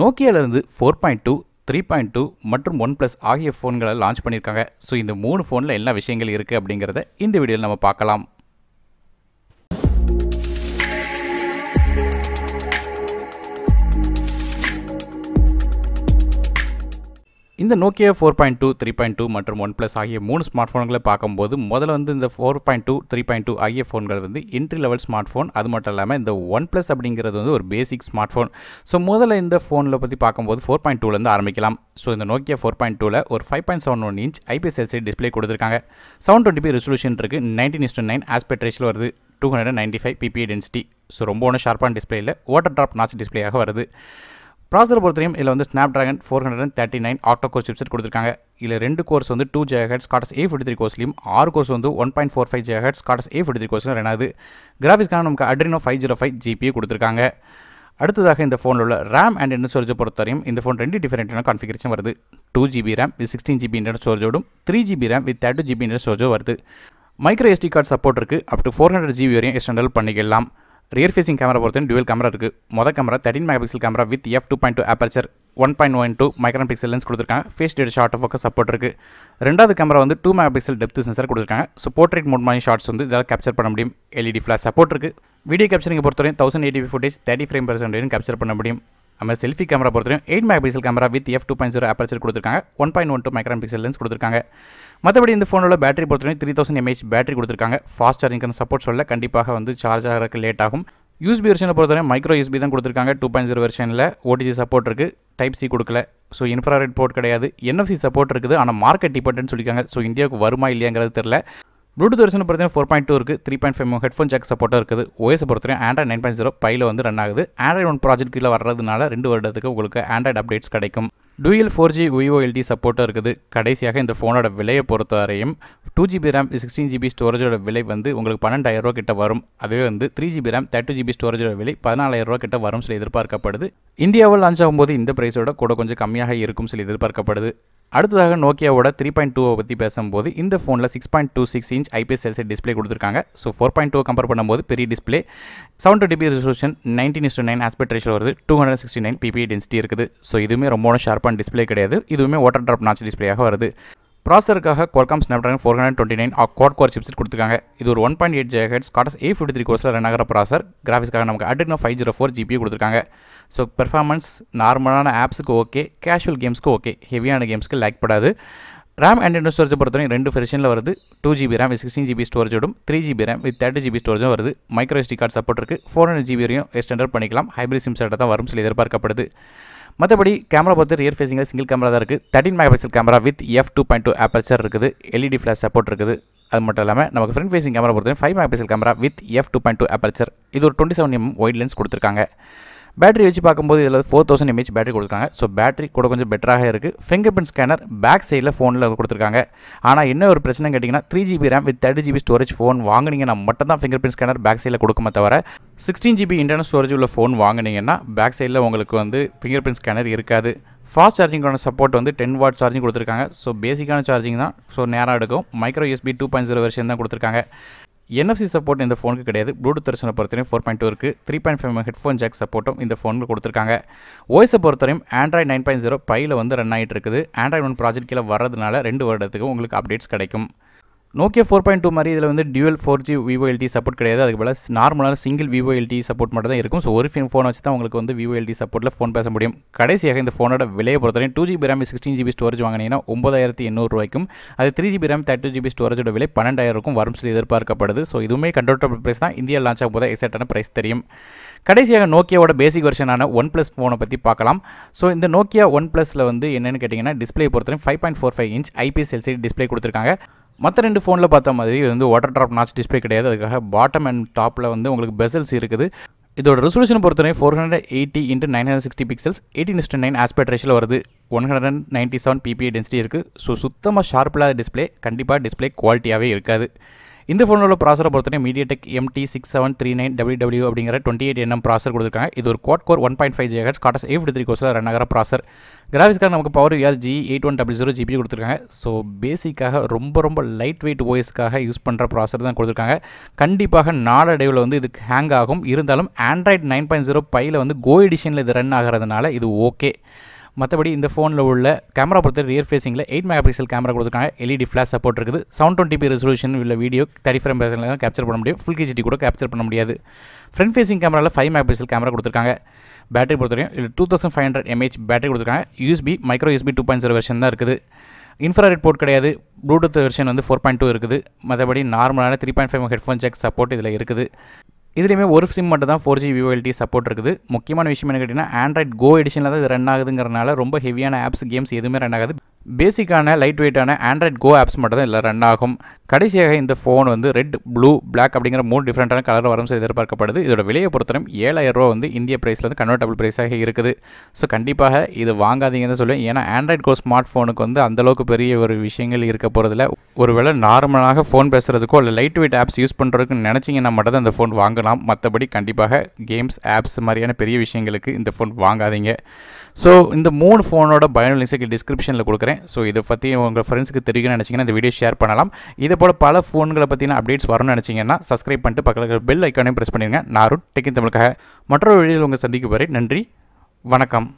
நோக்கியாவிலிருந்து four point two three point two மற்றும் one plus ஆகிய ஃபோன்களை லான்ச் பண்ணியிருக்காங்க. ஸோ இந்த மூணு ஃபோனில் என்ன விஷயங்கள் இருக்குது அப்படிங்கிறத இந்த வீடியோவில் நம்ம பார்க்கலாம். இந்த Nokia four point two three point two மற்றும் ஒன் ப்ளஸ் ஆகிய மூணு ஸ்மார்ட் ஃபோன்களை பார்க்கும்போது முதல்ல வந்து இந்த four point two three point two ஆகிய ஃபோன்கள் வந்து என்ட்ரி லெவல் ஸ்மார்ட் ஃபோன் அது மட்டும் இல்லாமல் இந்த ஒன் ப்ளஸ் அப்படிங்கிறது வந்து ஒரு பேசிக் ஸ்மார்ட் ஃபோன் ஸோ முதல்ல இந்த ஃபோனில் பற்றி பார்க்கும்போது ஃபோர் பாயிண்ட் டூலேருந்து ஆரம்பிக்கலாம். ஸோ இந்த நோக்கியா ஃபோர் பாயிண்ட் டூவில் ஒரு five point seven one inch IPS LCD display கொடுத்துருக்காங்க. செவன் டுவெண்ட்டி பி ரெசல்யூஷன் இருக்குது nineteen is to nine aspect ரேஷில் வருது. Two hundred ninety five PPI density so ரொம்ப ஒன்றும் ஷார்ப்பான டிஸ்பிளேயில் வாட்டர் ட்ராப் நாச் டிஸ்பிளேயாக வருது. ப்ராசர் பொறுத்தவரையும் இதில் வந்து Snapdragon four hundred and thirty nine octa core chipset கொடுத்துருக்காங்க. இதில் ரெண்டு கோர்ஸ் வந்து டூ ஜேஹெட்ஸ் காட்டஸ் ஏ ஃபிஃப்டி த்ரீ கோர்ஸ்லையும் ஆறு கோர்ஸ் வந்து ஒன் பாயிண்ட் ஃபோர் ஃபைவ் ஜேஹெட்ஸ் காட்டஸ் ஏ ஃபிஃப்டி த்ரீ கோர்ஸில் ரெண்டாவது கிராஃபிக்ஸ்க்கான நமக்கு அட்ரினோ ஃபைவ் ஜீரோ ஃபைவ் ஜிபியை கொடுத்துருக்காங்க. அடுத்ததாக இந்த ஃபோனில் உள்ள ரேம் அண்ட் இன்டர் ஸ்டோரேஜை பொறுத்தவரையும் இந்த ஃபோன் ரெண்டு டிஃபரெண்ட்டான கான்ஃபிகரேஷன் வருது. Two GB RAM with sixteen GB internal ஸ்டோரேஜோடும் three GB RAM with thirty GB internal ஸ்டோரேஜோ வருது. மைக்ரோ எஸ்டி கார்டு சப்போர்ட் இருக்குது up to four hundred GB வரையும் எக்ஸ்டெண்டல் பண்ணிக்கலாம். ரியர் ஃபேசிங் கேமரா பொறுத்தவரை டுவல் கேமரா இருக்குது மொதல் camera thirteen megapixel camera with f two point two aperture one point one two micron pixel lens கொடுத்துருக்காங்க phase டேட் short focus support இருக்குது ரெண்டாவது camera வந்து two megapixel depth sensor கொடுத்துருக்காங்க. So portrait mode மாதிரி shots வந்து இதெல்லாம் capture பண்ண முடியும். எல்இடி ஃப்ளாஷ் சப்போர்ட் இருக்குது வீடியோ கேப்சரிங்கை பொறுத்தவரையும் thousand eighty footage thirty frame per second capture பண்ண முடியும். நம்ம செல்ஃபி கேமரா பொறுத்தவரையும் eight megapixel camera with f two point zero aperture கொடுத்துருக்காங்க. One point one two micron pixel lens கொடுத்துருக்காங்க. மற்றபடி இந்த ஃபோனோட பேட்டரி பொறுத்தவரையும் த்ரீ தௌசண்ட் எம்ஏஹெச் பேட்டரி கொடுத்துருக்காங்க. ஃபாஸ்ட் சார்ஜிங்கான சப்போர்ட் சொல்ல கண்டிப்பாக வந்து சார்ஜ் ஆகிறதுக்கு லேட் ஆகும். யூஸ்பி வெர்ஷனை பொறுத்தவரை மைக்ரோ யூஸ்பி தான் கொடுத்துருக்காங்க. டூ பாயிண்ட் ஜீரோ வெர்ஷனில் ஓடிஜி சப்போர்ட் இருக்குது டைப் சி கொடுக்கல. ஸோ இன்ஃப்ராரெட் போர்ட் கிடையாது. என்எஃப்சி சப்போர்ட் இருக்குது. ஆனால் மார்க்கெட் டிபெண்ட்னு சொல்லியிருக்காங்க ஸோ இந்தியாவுக்கு வருமா இல்லையாங்கிறது தெரில ப்ளூடூத் வருஷன் பார்த்தீங்கன்னா ஃபோர் பாயிண்ட் டூ இருக்குது three point five headphone jack சப்போர்ட்டாக இருக்குது. ஓஎஸ் பொறுத்தவரையும் ஆண்ட்ராய்ட் நைன் பாயிண்ட் ஜீரோ பையில் வந்து ரன் ஆகுது. ஆண்ட்ராய்ட் ஒன் ப்ராஜெக்ட் கீழே வர்றதுனால ரெண்டு வருடத்துக்கு உங்களுக்கு ஆண்ட்ராய்ட் அப்டேட்ஸ் கிடைக்கும். டூயல் ஃபோர் ஜி விஓஎல்டி சப்போர்ட்டாக இருக்குது. கடைசியாக இந்த ஃபோனோட விலையை பொறுத்தவரையும் two GB RAM sixteen GB ஸ்டோரேஜோட விலை வந்து உங்களுக்கு பன்னெண்டாயிரரூவா கிட்ட வரும். அதுவே வந்து three GB RAM thirty GB ஸ்டோரேஜோட விலை பதினாலாயிரரூவா கிட்ட வரும் சொல்லி எதிர்பார்க்கப்படுது. இந்தியாவில் லான்ச் ஆகும்போது இந்த ப்ரைஸோட கூட கொஞ்சம் கம்மியாக இருக்கும் சொல்லி எதிர்பார்க்கப்படுது. அடுத்ததாக நோக்கியாவோட த்ரீ பாயிண்ட் டூவை பற்றி பேசும்போது இந்த ஃபோனில் six point two six inch IPS LC display கொடுத்துருக்காங்க. So four point two compare பண்ணும்போது பெரிய display seven DP resolution nineteen is to nine aspect ratio வருது. Two hundred sixty nine PP density இருக்குது. ஸோ இதுவுமே ரொம்ப ஒன் டிஸ்பிளே கிடையாது. இதுவுமே water drop notch டிஸ்பிளேயாக வருது. ப்ராசருக்காக Qualcomm Snapdragon four hundred twenty nine quad core chips கொடுத்துருக்காங்க. இது ஒரு one point eight head காட்டஸ் A fifty three கோர்ஸில் ரன் ஆகிற ப்ராசர் கிராஃபிக்ஸ்க்காக நமக்கு Adreno five zero four GB கொடுத்துருக்காங்க. ஸோ பெர்ஃபார்மன்ஸ் நார்மலான ஆப்ஸுக்கு ஓகே கேஷுவல் கேம்ஸ்க்கு ஓகே ஹெவியான கேம்ஸ்க்கு லைக் படாது. ரேம் அண்ட் இன்டர் ஸ்டோரேஜ் பொறுத்தவரைக்கும் ரெண்டு வெர்ஷனில் வருது. Two GB RAM sixteen GB ஸ்டோரேஜோடும் three GB RAM with thirty GB ஸ்டோரேஜும் வருது. மைக்ரோ எஸ்டி கார்டு சப்போர்ட் இருக்குது ஃபோர் ஹண்ட்ரட் ஜிபி வரையும் எக்ஸ்டெண்டர் பண்ணிக்கலாம். ஹைப்ரிட் சிம் செட்டாக தான் வரும் சொல்லி எதிர்பார்க்கப்படுது. மற்றபடி கேமரா பொறுத்து ரியர் ஃபேஸிங்கில் சிங்கிள் கேமரா தான் இருக்குது thirteen megapixel camera with f two point two aperture இருக்குது எல்இடி ஃப்ளாஷ் சப்போர்ட் இருக்குது. அது மட்டும் இல்லாமல் நமக்கு ஃப்ரண்ட் ஃபேசிங் கேமரா பொறுத்தவரை five megapixel camera with f two point two aperture இது ஒரு twenty seven M wide lens கொடுத்துருக்காங்க. பேட்டரி வச்சு பார்க்கும்போது இதில் ஃபோர் தௌசண்ட் எம்ஏஹெச் பேட்டரி கொடுத்துருக்காங்க. ஸோ பேட்டரி கூட கொஞ்சம் பெட்டராக இருக்குது ஃபிங்கர் பிரிண்ட் ஸ்கேனர் பேக் சைடில் ஃபோனில் கொடுத்துருக்காங்க. ஆனால் என்ன ஒரு பிரச்சனை கேட்டிங்கன்னா three GB RAM with thirty GB storage phone வாங்கினீங்கன்னா மட்டும் தான் ஃபிங்கர் பிரிண்ட் ஸ்கேனர் பேக் சைடில் கொடுக்குமே தவிர சிக்ஸ்டீன் ஜிபி இன்டர்னல் ஸ்டோரேஜ் உள்ள ஃபோன் வாங்கினீங்கன்னா பேக் சைடில் உங்களுக்கு வந்து ஃபிங்கர் பிரிண்ட் ஸ்கேனர் இருக்காது ஃபாஸ்ட் சார்ஜிங்கான சப்போர்ட் வந்து டென் வாட் சார்ஜிங் கொடுத்துருக்காங்க. ஸோ பேசிக்கான சார்ஜிங் தான். ஸோ நேராக எடுக்கும். Micro USB two point zero version தான் கொடுத்துருக்காங்க. என்எஃப்சி சப்போர்ட் இந்த ஃபோனுக்கு கிடையாது. ப்ளூடூத் தரிசனை பொறுத்தவரையும் ஃபோர் பாயிண்ட் டூ இருக்குது three point five headphone jack சப்போர்ட்டும் இந்த ஃபோனுக்கு கொடுத்துருக்காங்க. ஓஎஸை பொறுத்தவரையும் ஆண்ட்ராய்ட் நைன் பாயிண்ட் ஜீரோ பையில் வந்து ரன் ஆகிட்டு இருக்குது. ஆண்ட்ராய்ட் ஒன் ப்ராஜெக்ட் கீழே வரதுனால ரெண்டு வருடத்துக்கு உங்களுக்கு அப்டேட்ஸ் கிடைக்கும். நோக்கியா ஃபோர் பாயிண்ட் டூ மாதிரி இதில் வந்து dual four G VoLTE support கிடையாது. அதுக்கு பதிலாக நார்மலான சிங்கிள் விவோஎல்டி சப்போர்ட் மட்டும் தான் இருக்கும். ஸோ ஒரு ஃபோன் வச்சு தான் உங்களுக்கு வந்து விவோஎல்டி சப்போர்ட்டில் ஃபோன் பேச முடியும். கடைசியாக இந்த ஃபோனோட விலையை பொறுத்தவரையும் two GB RAM sixteen GB storage வாங்கினீங்கன்னா ஒம்பதாயிரத்தி எண்ணூறுவாய்க்கும் அது three GB RAM thirty GB ஸ்டோரேஜோட விலை பன்னெண்டாயிரம் வரும் சொல்லி எதிர்பார்க்கப்படுது. ஸோ இதுவுமே கண்ட்ரோட்டபிள் ப்ரைஸ் தான். இந்தியா லான்ச் ஆகும் போது எக்ஸாக்டான ப்ரைஸ் தெரியும். கடைசியாக நோக்கியாவோட பேசிக் வெர்ஷனான ஒன் ப்ளஸ் ஃபோனை பற்றி பார்க்கலாம். ஸோ இந்த நோக்கியா ஒன் ப்ளஸில் வந்து என்னென்னு கேட்டிங்கன்னா டிஸ்பிளே பொறுத்தவரைக்கும் five point four five inch IPS LCD display கொடுத்துருக்காங்க. மற்ற ரெண்டு ஃபோனில் பார்த்த மாதிரி இது வந்து வாட்டர் ட்ராப் நாச் டிஸ்பிளே கிடையாது. அதுக்காக பாட்டம் அண்ட் டாப்பில் வந்து உங்களுக்கு பெசல்ஸ் இருக்குது. இதோட ரெசல்யூஷன் பொறுத்தவரை four hundred eighty into nine hundred sixty pixels eighteen is to nine aspect ரேஷில் வருது. One hundred and ninety seven PPI density இருக்குது ஸோ சுத்தமாக ஷார்ப்பில்லாத டிஸ்பிளே கண்டிப்பாக டிஸ்பிளே குவாலிட்டியாகவே இருக்காது. இந்த ஃபோனோட ப்ராசரை பொறுத்தவரை MediaTek MT six seven three nine W W அப்படிங்கிற டுவெண்ட்டி எயிட் என்எம் ப்ராசர் கொடுத்துருக்காங்க. இது ஒரு quad core one point five GHz cortex A fifty three கோர்ஸில் ரன் ஆகிற ப்ராசர் கிராஃபிக்ஸ்க்காக நமக்கு PowerVR G eight one double zero GPU கொடுத்துருக்காங்க. So பேசிக்காக ரொம்ப ரொம்ப லைட் வெயிட் ஓஎஸ்க்காக யூஸ் பண்ணுற ப்ராசர் தான் கொடுத்துருக்காங்க. கண்டிப்பாக நாளடைவில் வந்து இதுக்கு ஹேங் ஆகும். இருந்தாலும் ஆண்ட்ராய்ட் நைன் பாயிண்ட் ஜீரோ பையில் வந்து கோ எடிஷனில் இது ரன் ஆகிறதுனால இது ஓகே மற்றபடி இந்த ஃபோனில் உள்ள கேமரா பொறுத்த ரியர் ஃபேஸிங்கில் எயிட் மெகா பிக்சல் கேமரா கொடுத்துருக்காங்க. எல்இடி ஃப்ளாஷ் சப்போர்ட் இருக்குது. செவன் டுவெண்ட்டி பி ரெசல்யூஷன் உள்ள வீடியோ தேர்ட்டி ஃபைவ் பேசலாம் கேப்சர் பண்ண முடியும். ஃபுல் ஹெச்டி கூட கேப்சர் பண்ண முடியாது. ஃப்ரண்ட் ஃபேஸிங் கேமராவில் ஃபைவ் மெகா பிக்சல் கேமரா கொடுத்துருக்காங்க. பேட்டரி பொறுத்தவரையும் இது two thousand five hundred mAh battery கொடுத்துருக்காங்க. USB micro USB two point zero version தான் இருக்குது. இன்ஃப்ராரெட் போர்ட் கிடையாது. ப்ளூடூத் வெர்ஷன் வந்து ஃபோர் பாயிண்ட் டூ இருக்குது. மற்றபடி நார்மலான three point five headphone jack support இதில் இருக்குது. இதுலேயுமே ஒரு சிம் மட்டும் தான் ஃபோர் ஜி விவோஎல்டி சப்போர்ட் இருக்குது. முக்கியமான விஷயம் என்ன கேட்டிங்கன்னா ஆண்ட்ராய்ட் கோ எடிஷனில் தான் இது ரன் ஆகுதுங்கிறனால ரொம்ப ஹெவியான ஆப்ஸ் கேம்ஸ் எதுவுமே ரன் ஆகாது. பேசிக்கான லைட் வெயிட்டான ஆண்ட்ராய்ட் கோ ஆப்ஸ் மட்டும் தான் இதில் ரன் ஆகும். கடைசியாக இந்த ஃபோன் வந்து ரெட் ப்ளூ பிளாக் அப்படிங்கிற மூணு டிஃப்ரெண்ட்டான கலர் வரும் சொல்லி எதிர்பார்க்கப்படுது. இதோட விலையை பொறுத்தவரை ஏழாயிரம் ரூபா வந்து இந்திய ப்ரைஸில் வந்து கன்வெர்டபுள் ப்ரைஸாக இருக்குது. ஸோ கண்டிப்பாக இது வாங்காதீங்கன்னு சொல்லுவேன். ஏன்னா ஆண்ட்ராய்ட் கோ ஸ்மார்ட் ஃபோனுக்கு வந்து அந்தளவுக்கு பெரிய ஒரு விஷயங்கள் இருக்க போகிறதுல ஒருவேளை நார்மலாக ஃபோன் பேசுகிறதுக்கோ இல்லை லைட் வெயிட் ஆப்ஸ் யூஸ் பண்ணுறதுக்கு நினச்சிங்கன்னா மட்டும் தான் இந்த ஃபோன் வாங்கலாம். மற்றபடி கண்டிப்பாக கேம்ஸ் ஆப்ஸ் மாதிரியான பெரிய விஷயங்களுக்கு இந்த ஃபோன் வாங்காதீங்க. ஸோ இந்த மூணு ஃபோனோட பயனுள்ள லிங்க்ஸுக்கு டிஸ்கிரிப்ஷனில் கொடுக்குறேன். ஸோ இதை பற்றி உங்கள் ஃப்ரெண்ட்ஸுக்கு தெரியும்னு நினச்சிங்கன்னா இந்த வீடியோ ஷேர் பண்ணலாம். இதே போல் பல ஃபோன்களை பற்றின அப்டேட்ஸ் வரணும்னு நினச்சிங்கன்னா சப்ஸ்கிரைப் பண்ணிட்டு பக்கத்தில் பெல் ஐக்கானையும் ப்ரெஸ் பண்ணிடுங்க. நாரும் டெக்கின் தமிழுக்காக மற்றொரு வீடியோவில் உங்கள் சந்திக்கு வரை நன்றி வணக்கம்.